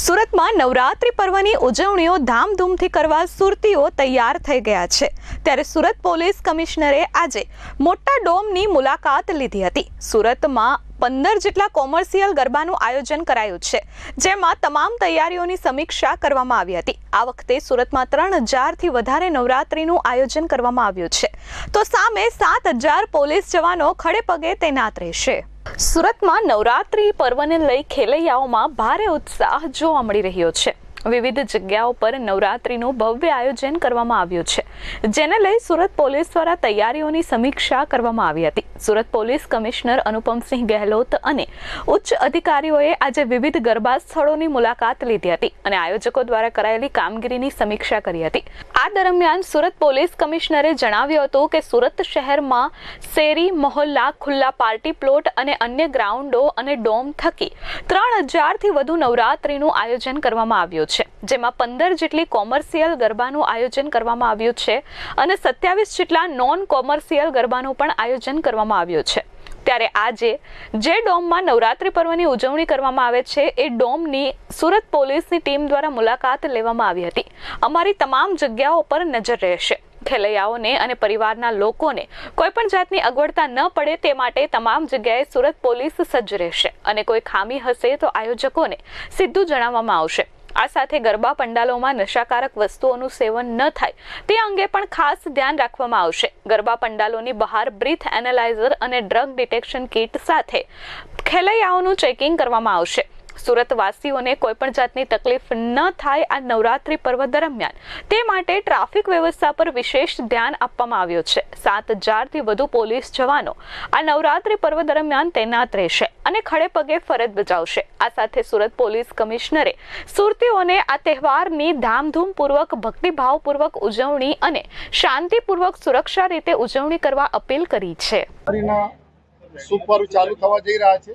સુરતમાં નવરાત્રિ પર્વની ઉજવણીઓ ધામધૂમથી કરવા સુરતીઓ તૈયાર થઈ ગયા છે. ત્યારે સુરત પોલીસ કમિશનરે આજે મોટા ડોમની મુલાકાત લીધી હતી. સુરતમાં પંદર જેટલા કોમર્શિયલ ગરબાનું આયોજન કરાયું છે, જેમાં તમામ તૈયારીઓની સમીક્ષા કરવામાં આવી હતી. આ વખતે સુરતમાં ત્રણ હજારથી વધારે નવરાત્રિનું આયોજન કરવામાં આવ્યું છે. તો સામે સાત હજાર પોલીસ જવાનો ખડે પગે તૈનાત રહેશે. સુરતમાં નવરાત્રિ પર્વને લઈ ખેલૈયાઓમાં ભારે ઉત્સાહ જોવા મળી રહ્યો છે. વિવિધ જગ્યાઓ પર નવરાત્રિનું ભવ્ય આયોજન કરવામાં આવ્યું છે, જેને લઈ સુરત પોલીસ દ્વારા તૈયારીઓની સમીક્ષા કરવામાં આવી હતી. સુરત પોલીસ કમિશનર અનુપમસિંહ ગહેલોત અને ઉચ્ચ અધિકારીઓએ આજે વિવિધ ગરબા સ્થળોની મુલાકાત લીધી હતી અને આયોજકો દ્વારા કરાયેલી કામગીરીની સમીક્ષા કરી હતી. આ દરમિયાન સુરત પોલીસ કમિશનરે જણાવ્યું હતું કે સુરત શહેરમાં શેરી, મહોલ્લા, ખુલ્લા પાર્ટી પ્લોટ અને અન્ય ગ્રાઉન્ડો અને ડોમ થકી ત્રણ હજારથી વધુ નવરાત્રિનું આયોજન કરવામાં આવ્યું છે. જેમાં પંદર જેટલી કોમર્શિયલ ગરબાનું આયોજન કરવામાં આવ્યું છે અને સત્યાવીસ જેટલા નોન કોમર્શિયલ ગરબાનું પણ આયોજન કરવામાં આવ્યું છે. ત્યારે આજે જે ડોમમાં નવરાત્રિ પર્વની ઉજવણી કરવામાં આવે છે, એ ડોમની સુરત પોલીસની ટીમ દ્વારા મુલાકાત લેવામાં આવી હતી. અમારી તમામ જગ્યાઓ પર નજર રહેશે. ખેલૈયાઓને અને પરિવારના લોકોને કોઈ પણ જાતની અગવડતા ન પડે તે માટે તમામ જગ્યાએ સુરત પોલીસ સજ્જ રહેશે અને કોઈ ખામી હશે તો આયોજકોને સીધું જણાવવામાં આવશે. આ સાથે ગરબા પંડાલોમાં નશાકારક વસ્તુઓનું સેવન ન થાય, તે અંગે પણ ખાસ ધ્યાન રાખવામાં આવશે. ગરબા પંડાલોની બહાર બ્રીથ એનાલાઇઝર અને ડ્રગ ડિટેક્શન કિટ સાથે ખેલૈયાઓનું ચેકિંગ કરવામાં આવશે. સુરતવાસીઓને કોઈ પણ જાતની તકલીફ ન થાય આ નવરાત્રિ પર્વ દરમિયાન. તે માટે ટ્રાફિક વ્યવસ્થા પર વિશેષ ધ્યાન આપવામાં આવ્યું છે. સાત હજારથી વધુ પોલીસ જવાનો આ નવરાત્રિ પર્વ દરમિયાન તૈનાત રહેશે અને ખડે પગે ફરજ બજાવશે. આ સાથે સુરત પોલીસ કમિશનરે સુરતીઓને આ તહેવારની ધામધૂમપૂર્વક ભક્તિભાવપૂર્વક ઉજવણી અને શાંતિપૂર્વક સુરક્ષા રીતે ઉજવણી કરવા અપીલ કરી છે. સુપર ચાલુ થવા જઈ રહ્યા છે.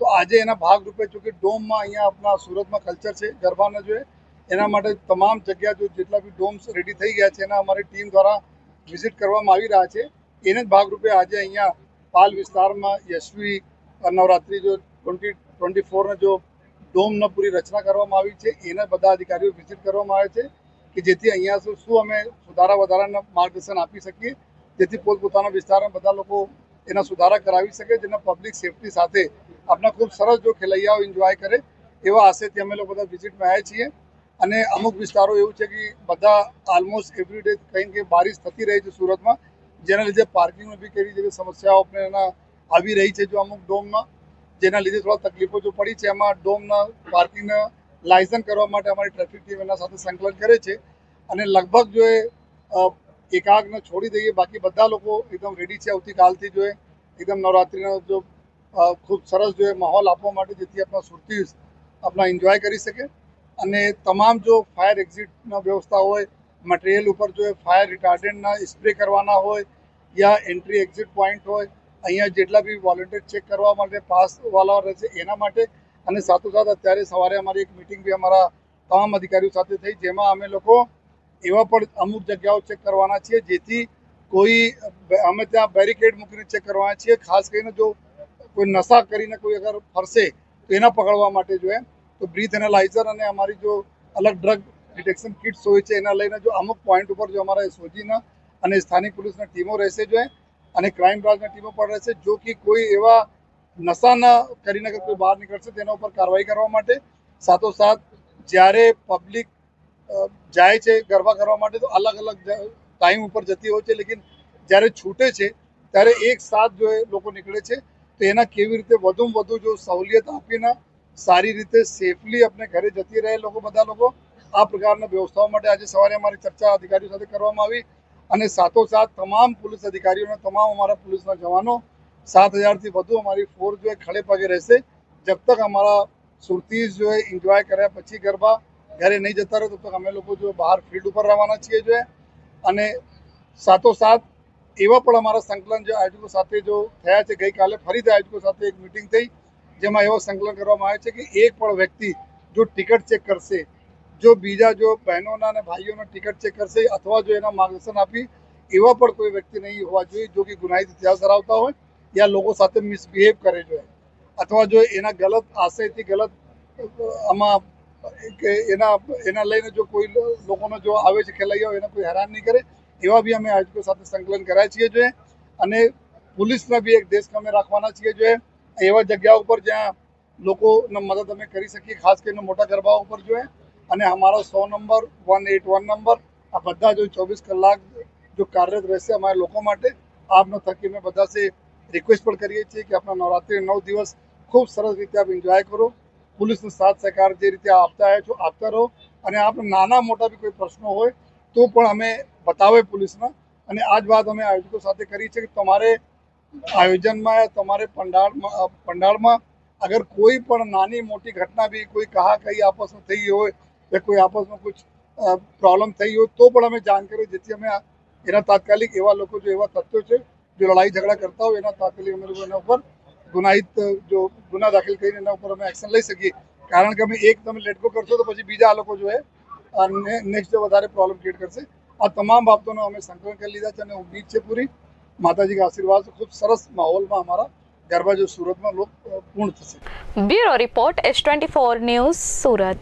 તો આજે એના ભાગરૂપે જો કે ડોમમાં અહીંયા આપણા સુરતમાં કલ્ચર છે, ગરબાના જોઈએ એના માટે તમામ જગ્યા જો જેટલા બી ડોમ્સ રેડી થઈ ગયા છે, એના અમારી ટીમ દ્વારા વિઝિટ કરવામાં આવી રહ્યા છે. એને જ ભાગરૂપે આજે અહીંયા પાલ વિસ્તારમાં યશવી, નવરાત્રિ જો ટ્વેન્ટી ટ્વેન્ટી ફોરને જો ડોમનો પૂરી રચના કરવામાં આવી છે, એના બધા અધિકારીઓ વિઝિટ કરવામાં આવે છે કે જેથી અહીંયા શું અમે સુધારા વધારાના માર્ગદર્શન આપી શકીએ, જેથી પોતપોતાના વિસ્તારમાં બધા લોકો એના સુધારા કરાવી શકે, જેના પબ્લિક સેફટી સાથે આપણા ખૂબ સરસ જો ખેલૈયાઓ એન્જોય કરે, એવા આશયથી અમે લોકો બધા વિઝિટમાં આવ્યા છીએ. અને અમુક વિસ્તારો એવું છે કે બધા ઓલમોસ્ટ એવરી ડે કંઈ બારિશ થતી રહી છે સુરતમાં, જેના લીધે પાર્કિંગમાં બી કેવી જેવી સમસ્યાઓ આપણે એના આવી રહી છે જો અમુક ડોમમાં, જેના લીધે થોડા તકલીફો જો પડી છે, એમાં ડોમના પાર્કિંગના લાયસન્સ કરવા માટે અમારી ટ્રાફિક ટીમ એના સાથે સંકલન કરે છે. અને લગભગ જો એ એકાગને છોડી દઈએ. બાકી બધા લોકો એકદમ રેડી છે. આવતીકાલથી જોઈએ એકદમ નવરાત્રિનો જો ખૂબ સરસ જોઈએ માહોલ આપવા માટે જેથી આપણા સુરતી આપણા એન્જોય કરી શકે. અને તમામ જો ફાયર એક્ઝિટના વ્યવસ્થા હોય મટીરિયલ ઉપર જો ફાયર રિટાર્ડન્ટના સ્પ્રે કરવાના હોય યા એન્ટ્રી એક્ઝિટ પોઈન્ટ હોય, અહીંયા જેટલા બી વોલેન્ટિયર ચેક કરવા માટે પાસવાલા રહેશે એના માટે. અને સાથોસાથ અત્યારે સવારે અમારી એક મિટિંગ બી અમારા તમામ અધિકારીઓ સાથે થઈ, જેમાં અમે લોકો એવા પણ અમુક જગ્યાઓ ચેક કરવાના છીએ જેથી કોઈ, અમે ત્યાં બેરિકેડ મૂકીને ચેક કરવાના છીએ. ખાસ કરીને જો કોઈ નશા કરીને કોઈ અગર ફરશે તો એના પકડવા માટે જો એમ, તો બ્રીથ એનાલાઇઝર અને અમારી જો અલગ ડ્રગ ડિટેક્શન કિટ્સ હોય છે, એના લઈને જો અમુક પોઈન્ટ ઉપર જો અમારા એસઓજીના અને સ્થાનિક પોલીસના ટીમો રહેશે જો અને ક્રાઇમ બ્રાન્ચના ટીમો પણ રહેશે, જો કે કોઈ એવા નશા ન કરીને કોઈ બહાર નીકળશે, તેના ઉપર કાર્યવાહી કરવા માટે. સાથોસાથ, જ્યારે પબ્લિક જાય છે ગરબા કરવા માટે તો અલગ અલગ ટાઈમ ઉપર જતી હોય છે, લેકિન જ્યારે છૂટે છે, ત્યારે એક સાથ જો લોકો નીકળે છે, તો એના કેવી રીતે વધુમાં વધુ જો સહુલિયત આપીને સારી રીતે સેફલી આપણે ઘરે જતી રહે લોકો બધા લોકો, આ પ્રકારના વ્યવસ્થાઓ માટે આજે સવારે અમારી ચર્ચા અધિકારીઓ સાથે કરવામાં આવી અને સાથોસાથ તમામ પોલીસ અધિકારીઓને, તમામ અમારા પોલીસના જવાનો સાત હજારથી વધુ અમારી ફોર્સ જો ખડે પગે રહેશે. જબ તક અમારા સુરતીઝ જો એન્જોય કર્યા પછી ગરબા ઘરે નહીં જતા રહે તબ તક અમે લોકો જો બહાર ફિલ્ડ ઉપર રહેવાના છીએ જો. એ અને સાથોસાથ એવા પણ અમારા સંકલન જે આયોજકો સાથે જો થયા છે, ગઈકાલે ફરીથી આયોજકો સાથે એક મિટિંગ થઈ, જેમાં એવો સંકલન કરવામાં આવે છે કે એક પણ વ્યક્તિ જો ટિકિટ ચેક કરશે, જો બીજા જો બહેનોના અને ભાઈઓના ટિકિટ ચેક કરશે અથવા જો એના માર્ગદર્શન આપી, એવા પણ કોઈ વ્યક્તિ નહીં હોવા જોઈએ જો કે ગુનાહિત ઇતિહાસ ધરાવતા હોય યા લોકો સાથે મિસબિહેવ કરે જોઈએ અથવા જો એના ગલત આશયથી ગલત આમાં કે એના એના લઈને જો કોઈ લોકોનો જો આવે છે ખેલૈયાઓ એને કોઈ હેરાન નહીં કરે, એવા બી અમે આયોજકો સાથે સંકલન કરાય છીએ જોઈએ. અને પોલીસના બી એક દેશ અમે રાખવાના છીએ જોઈએ. એવા જગ્યા ઉપર જ્યાં લોકોને મદદ અમે કરી શકીએ, ખાસ કરીને મોટા ગરબાઓ ઉપર જોઈએ. અને અમારો સો number, one eight one number, આ બધા જો ચોવીસ કલાક જો કાર્યરત રહેશે અમારા લોકો માટે, આપનો થકી અમે બધા રિક્વેસ્ટ પણ કરીએ છીએ કે આપણા નવરાત્રિ નવ દિવસ ખૂબ સરસ રીતે આપ એન્જોય કરો. પોલીસનો સાથ સહકાર જે રીતે આપતા આવ્યા છો, આપતા રહો. અને આપણે નાના મોટા બી કોઈ પ્રશ્નો હોય તો પણ અમે બતાવે પોલીસના. અને આ જ વાત અમે આયોજકો સાથે કરી છે કે તમારે આયોજનમાં, તમારે પંડાળમાં પંડાળમાં અગર કોઈ પણ નાની મોટી ઘટના બી કોઈ કહા કહી આપસમાં થઈ હોય કે કોઈ આપસમાં કોઈ પ્રોબ્લેમ થઈ હોય તો પણ અમે જાણ કરીએ જેથી અમે એના તાત્કાલિક એવા લોકો જો એવા તત્વો છે, જો લડાઈ ઝઘડા કરતા હોય એના તાત્કાલિક અમે લોકો એના ઉપર ગુનાહિત જો ગુના દાખલ કરીને એના ઉપર અમે એક્શન લઈ શકીએ. કારણ કે અમે એક તમે લેટકો કરશો તો પછી બીજા લોકો જો હે નેક્સ્ટ વધારે પ્રોબ્લેમ ક્રિએટ કરશે. આ તમામ બાબતોનો અમે સંકલન કરી લીધા છે અને ઉમ્મીદ છે પૂરી. માતાજી કે આશીર્વાદ. ખૂબ સરસ માહોલમાં અમારા ગરબા જો સુરતમાં લોક પૂર્ણ થશે. Bureau report S twenty four news Surat.